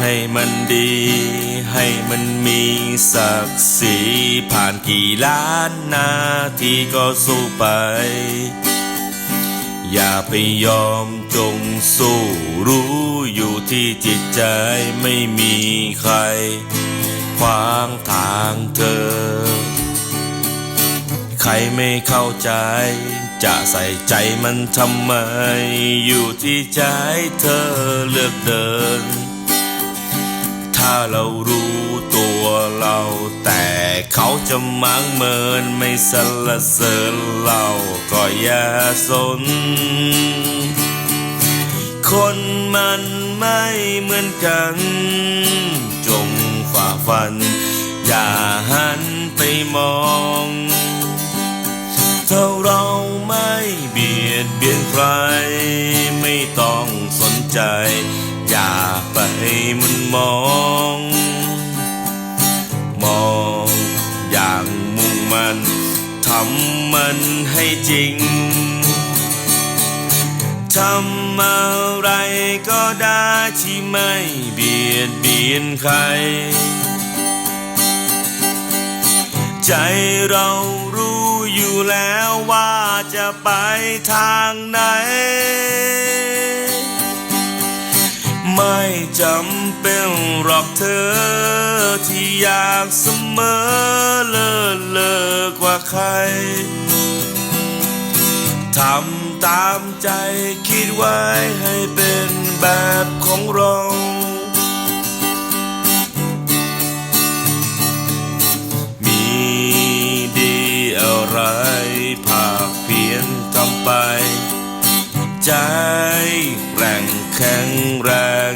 ให้มันดี ให้มันมีศักดิ์ศรีผ่านกี่ล้านนาทีก็สู้ไป อย่าไปยอมจงสู้รู้อยู่ที่จิตใจไม่มีใคร ขวางทางเธอ ใครไม่เข้าใจจะใส่ใจมันทำไม อยู่ที่ใจเธอเลือกเดิน ถ้าเรารู้ตัวเราแต่เขาจะมังเมินไม่สรรเสริญเราก็อย่าสน คนมันไม่เหมือนกัน จงฝ่าฟัน อย่าหันไปมองำมันให้จริง ทำอะไรก็ได้ที่ไม่เบียดเบียนใคร ใจเรารู้อยู่แล้วว่าจะไปทางไหน ไม่จำ หรอกเธอที่อยากเสมอเลิศเลอกว่าใคร ทำตามใจคิดไว้ให้เป็นแบบของเรามีดีอะไรภาคเพียรทำไป ใจแกร่งแข็งแรง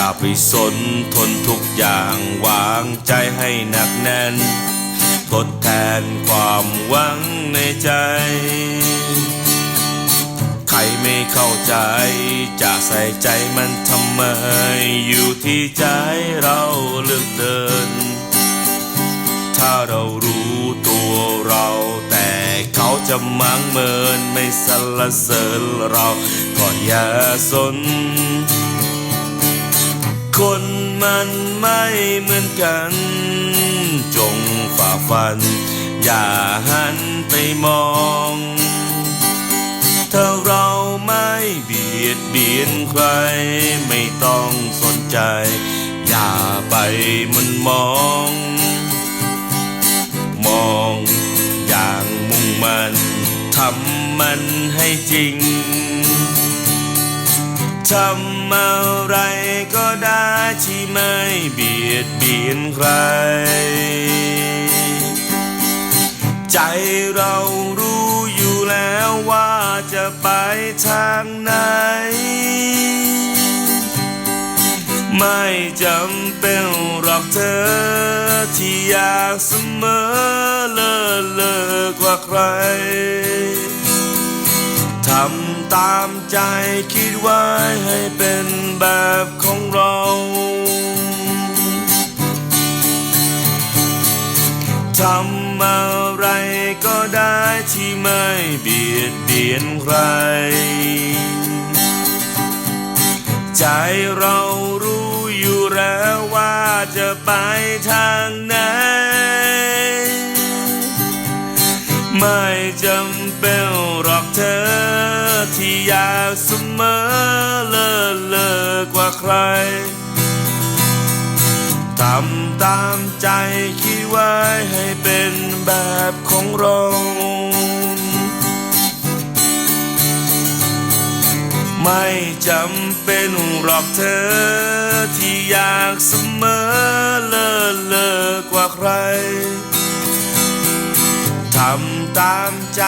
อย่าไปสนทนทุกอย่างวางใจให้หนักแน่น ทดแทนความหวังในใจ ใครไม่เข้าใจ จะใส่ใจมันทำไม อยู่ที่ใจเราเลือกเดิน ถ้าเรารู้ตัวเราแต่เขาจะมังเมินไม่สรรเสริญเราก็อย่าสน คนมันไม่เหมือนกัน จงฝ่าฟัน อย่าหันไปมอง ถ้าเราไม่เบียดเบียนใคร ไม่ต้องสนใจ อย่าไปมันมอง มองอย่างมุ่งมันทำมันให้จริง ทำอะไรก็ได้ที่ไม่เบียดเบียนใคร ใจเรารู้อยู่แล้วว่าจะไปทางไหน ไม่จำเป็นหรอกเธอ ที่อยากเสมอเลิศเลอกว่าใครำตามใจคิดไว้ให้เป็นแบบของเรา ทำอะไรก็ได้ที่ไม่เบียดเบียนใคร ใจเรารู้อยู่แล้วว่าจะไปทางไหน ไม่จำเป็น อยากเสมอเลิศเลอกว่าใครทำตามใจคิดไว้ให้เป็นแบบของเราไม่จำเป็นหรอกเธอ ที่อยากเสมอเลิศเลอกว่าใคร ทำตามใจ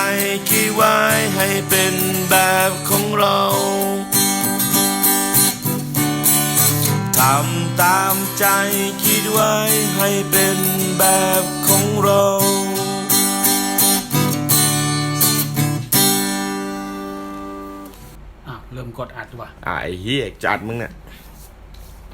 คิดไว้ให้เป็นแบบของเราทำตามใจคิดไว้ให้เป็นแบบของเราอะเริ่มกดอัดว่ะอ่าไอ้เฮียจัดมึงเนี่ย